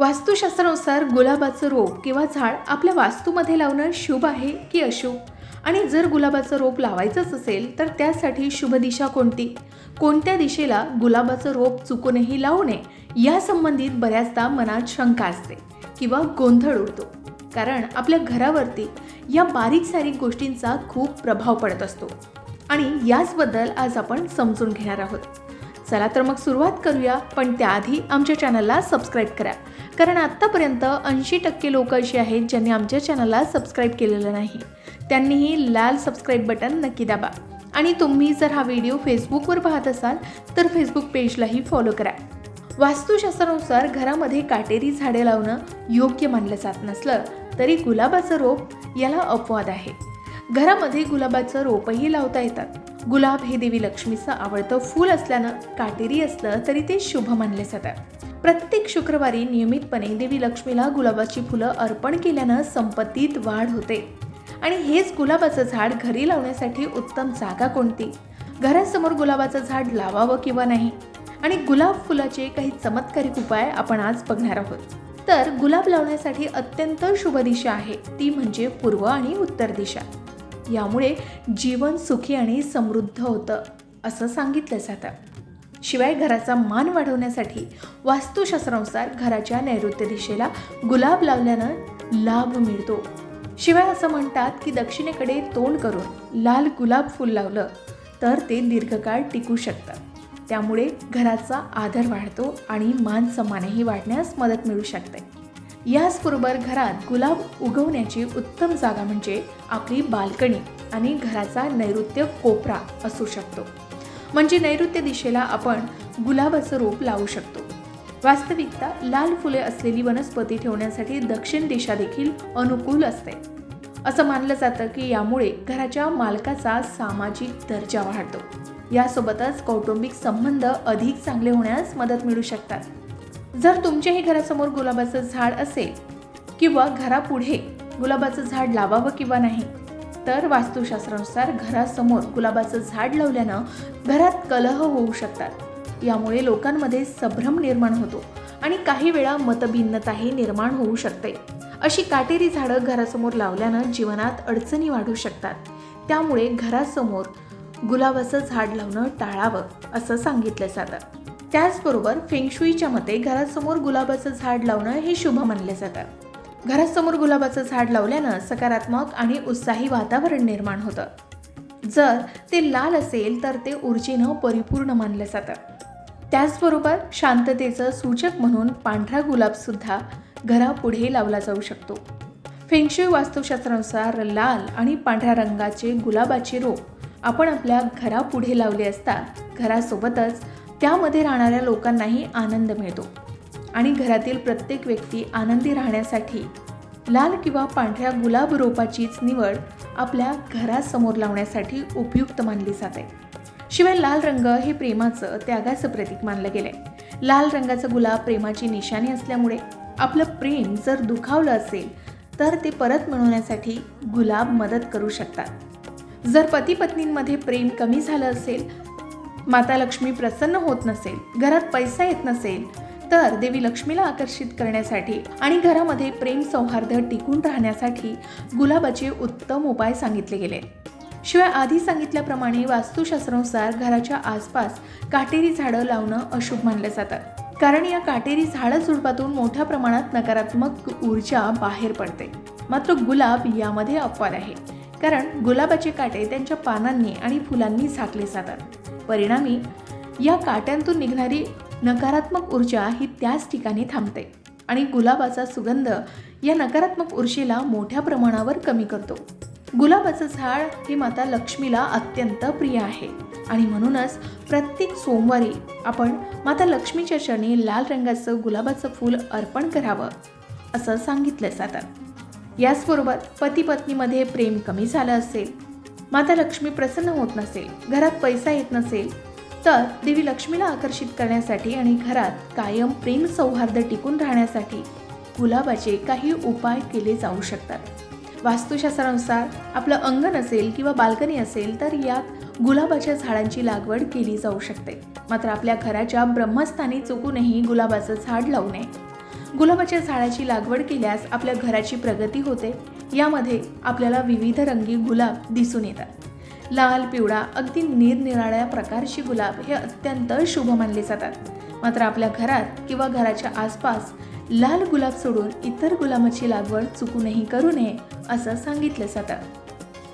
वास्तुशास्त्रानुसार गुलाबाचं रोप किंवा झाड आपल्या वास्तूमध्ये लावणं शुभ आहे की अशुभ? आणि जर गुलाबाचं रोप लावायचंच असेल तर त्यासाठी शुभ दिशा कोणती? कोणत्या दिशेला गुलाबाचं रोप चुकूनही लावू नये यासंबंधित बऱ्याचदा मनात शंका असते किंवा गोंधळ उडतो. कारण आपल्या घरावरती या बारीक सारीक गोष्टींचा खूप प्रभाव पडत असतो. आणि याचबद्दल आज आपण समजून घेणार आहोत. चला तर मग सुरुवात करूया पण त्याआधी आमच्या चॅनलला सबस्क्राईब करा. कारण आत्तापर्यंत ऐंशी टक्के लोक अशी आहेत ज्यांनी आमच्या चॅनलला सबस्क्राईब केलेलं नाही. त्यांनीही लाल सबस्क्राईब बटन नक्की दाबा. आणि तुम्ही जर हा व्हिडिओ फेसबुकवर पाहत असाल तर फेसबुक पेजलाही फॉलो करा. वास्तुशास्त्रानुसार घरामध्ये काटेरी झाडे लावणं योग्य मानलं जात नसलं तरी गुलाबाचं रोप याला अपवाद आहे. घरामध्ये गुलाबाचं रोपही लावता येतात. गुलाब हे देवी लक्ष्मीचं आवडतं फूल असल्यानं काटेरी असलं तरी ते शुभ मानले जातात. प्रत्येक शुक्रवारी नियमितपणे देवी लक्ष्मीला गुलाबाची फुलं अर्पण केल्यानं संपत्तीत वाढ होते. आणि हेच गुलाबाचं झाड घरी लावण्यासाठी उत्तम जागा कोणती? घरासमोर गुलाबाचं झाड लावावं किंवा नाही? आणि गुलाब फुलाचे काही चमत्कारिक उपाय आपण आज बघणार आहोत. तर गुलाब लावण्यासाठी अत्यंत शुभ दिशा आहे. ती म्हणजे पूर्व आणि उत्तर दिशा. यामुळे जीवन सुखी आणि समृद्ध होतं असं सांगितलं जातं. शिवाय घराचा मान वाढवण्यासाठी वास्तुशास्त्रानुसार घराच्या नैऋत्य दिशेला गुलाब लावल्यानं लाभ मिळतो. शिवाय असं म्हणतात की दक्षिणेकडे तोंड करून लाल गुलाब फूल लावलं तर ते दीर्घकाळ टिकू शकतं. त्यामुळे घराचा आदर वाढतो आणि मान सन्मानही वाढण्यास मदत मिळू शकते. याचबरोबर घरात गुलाब उगवण्याची उत्तम जागा म्हणजे आपली बाल्कनी आणि घराचा नैऋत्य कोपरा असू शकतो. म्हणजे नैऋत्य दिशेला आपण गुलाबाचं रोप लावू शकतो. वास्तविकता लाल फुले असलेली वनस्पती ठेवण्यासाठी दक्षिण दिशा देखील अनुकूल असते. असं मानलं जातं की यामुळे घराच्या मालकाचा सामाजिक दर्जा वाढतो. यासोबतच कौटुंबिक संबंध अधिक चांगले होण्यास मदत मिळू शकतात. जर तुमच्याही घरासमोर गुलाबाचं झाड असेल किंवा घरापुढे गुलाबाचं झाड लावावं किंवा नाही तर वास्तुशास्त्रानुसार घरासमोर गुलाबाचं झाड लावल्यानं घरात कलह होऊ शकतात. यामुळे लोकांमध्ये संभ्रम निर्माण होतो आणि काही वेळा मतभिन्नताही निर्माण होऊ शकते. अशी काटेरी झाडं घरासमोर लावल्यानं जीवनात अडचणी वाढू शकतात. त्यामुळे घरासमोर गुलाबाचं झाड लावणं टाळावं असं सांगितलं जातं. त्याचबरोबर फेंगशुईच्या मते घरासमोर गुलाबाचं झाड लावणं हे शुभ मानले जातं. घरासमोर गुलाबाचं झाड लावल्यानं सकारात्मक आणि उत्साही वातावरण निर्माण होतं. जर ते लाल असेल तर ते ऊर्जेनं परिपूर्ण मानलं जातं. त्याचबरोबर शांततेचं सूचक म्हणून पांढरा गुलाबसुद्धा घरापुढे लावला जाऊ शकतो. फेंगशुई वास्तुशास्त्रानुसार लाल आणि पांढऱ्या रंगाचे गुलाबाचे रोप आपण आपल्या घरापुढे लावले असता घरासोबतच त्यामध्ये राहणाऱ्या लोकांनाही आनंद मिळतो. आणि घरातील प्रत्येक व्यक्ती आनंदी राहण्यासाठी लाल किंवा पांढऱ्या गुलाब रोपाचीच निवड आपल्या घरासमोर लावण्यासाठी उपयुक्त मानली जाते. शिवाय लाल रंग हे प्रेमाचं त्यागाचं प्रतीक मानलं गेलंय. लाल रंगाचं गुलाब प्रेमाची निशाणी असल्यामुळे आपलं प्रेम जर दुखावलं असेल तर ते परत मिळवण्यासाठी गुलाब मदत करू शकतात. जर पती पत्नींमध्ये प्रेम कमी झालं असेल माता लक्ष्मी प्रसन्न होत नसेल घरात पैसा येत नसेल तर देवी लक्ष्मीला आकर्षित करण्यासाठी आणि घरामध्ये प्रेम सौहार्द टिकून राहण्यासाठी गुलाबाचे उत्तम उपाय सांगितले गेले. शिवाय आधी सांगितल्याप्रमाणे वास्तुशास्त्रानुसार घराच्या आसपास काटेरी झाडं लावणं अशुभ मानलं जातं. कारण या काटेरी झाडं झुडपातून मोठ्या प्रमाणात नकारात्मक ऊर्जा बाहेर पडते. मात्र गुलाब यामध्ये अपवाद आहे. कारण गुलाबाचे काटे त्यांच्या पानांनी आणि फुलांनी झाकले जातात. परिणामी या काट्यांतून निघणारी नकारात्मक ऊर्जा ही त्याच ठिकाणी थांबते आणि गुलाबाचा सुगंध या नकारात्मक ऊर्जेला मोठ्या प्रमाणावर कमी करतो. गुलाबाचं झाड हे माता लक्ष्मीला अत्यंत प्रिय आहे आणि म्हणूनच प्रत्येक सोमवारी आपण माता लक्ष्मीच्या चरणी लाल रंगाचं गुलाबाचं फूल अर्पण करावं असं सांगितलं जातं याचबरोबर पती पत्नीमध्ये प्रेम कमी झालं असेल माता लक्ष्मी प्रसन्न होत नसेल घरात पैसा येत नसेल तर देवी लक्ष्मीला आकर्षित करण्यासाठी आणि घरात कायम प्रेम सौहार्द टिकून राहण्यासाठी गुलाबाचे काही उपाय केले जाऊ शकतात. वास्तुशास्त्रानुसार आपलं अंगण असेल किंवा बाल्कनी असेल तर यात गुलाबाच्या झाडांची लागवड केली जाऊ शकते. मात्र आपल्या घराच्या ब्रह्मस्थानी चुकूनही गुलाबाचं झाड लावू नये. गुलाबाच्या झाडाची लागवड केल्यास आपल्या घराची प्रगती होते. यामध्ये आपल्याला विविध रंगी गुलाब दिसून येतात. लाल पिवळा अगदी निरनिराळ्या प्रकारची गुलाब हे अत्यंत शुभ मानले जातात. मात्र आपल्या घरात किंवा घराच्या आसपास लाल गुलाब सोडून इतर गुलाबाची लागवड चुकूनही करू नये असं सांगितलं जातं.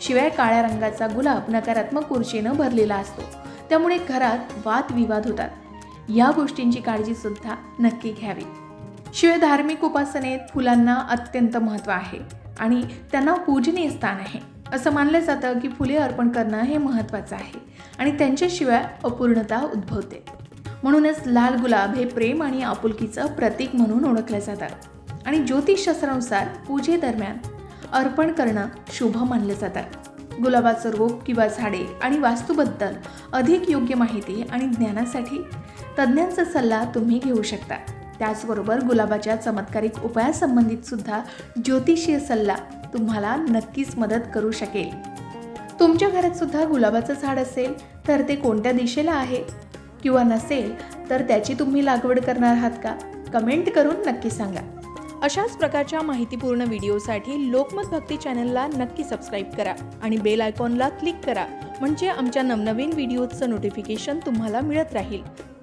शिवाय काळ्या रंगाचा गुलाब नकारात्मक ऊर्जेनं भरलेला असतो. त्यामुळे घरात वादविवाद होतात. या गोष्टींची काळजी सुद्धा नक्की घ्यावी. शिवाय धार्मिक उपासनेत फुलांना अत्यंत महत्त्व आहे आणि त्यांना पूजनीय स्थान आहे. असं मानलं जातं की फुले अर्पण करणं हे महत्त्वाचं आहे आणि त्यांच्याशिवाय अपूर्णता उद्भवते. म्हणूनच लाल गुलाब हे प्रेम आणि आपुलकीचं प्रतीक म्हणून ओळखलं जातं आणि ज्योतिषशास्त्रानुसार पूजेदरम्यान अर्पण करणं शुभ मानलं जातं गुलाबाचं रोप किंवा झाडे आणि वास्तूबद्दल अधिक योग्य माहिती आणि ज्ञानासाठी तज्ज्ञांचा सल्ला तुम्ही घेऊ शकता. त्याचबरोबर गुलाबाच्या चमत्कारिक उपायासंबंधित सुद्धा ज्योतिषीय सल्ला तुम्हाला नक्कीच मदत करू शकेल. तुमच्या घरात सुद्धा गुलाबाचं झाड असेल तर ते कोणत्या दिशेला आहे? किंवा नसेल तर त्याची तुम्ही लागवड करणार आहात का? कमेंट करून नक्की सांगा. अशाच प्रकारच्या माहितीपूर्ण व्हिडिओसाठी लोकमत भक्ती चॅनलला नक्की सबस्क्राईब करा आणि बेल आयकॉनला क्लिक करा म्हणजे आमच्या नवनवीन व्हिडिओचं नोटिफिकेशन तुम्हाला मिळत राहील.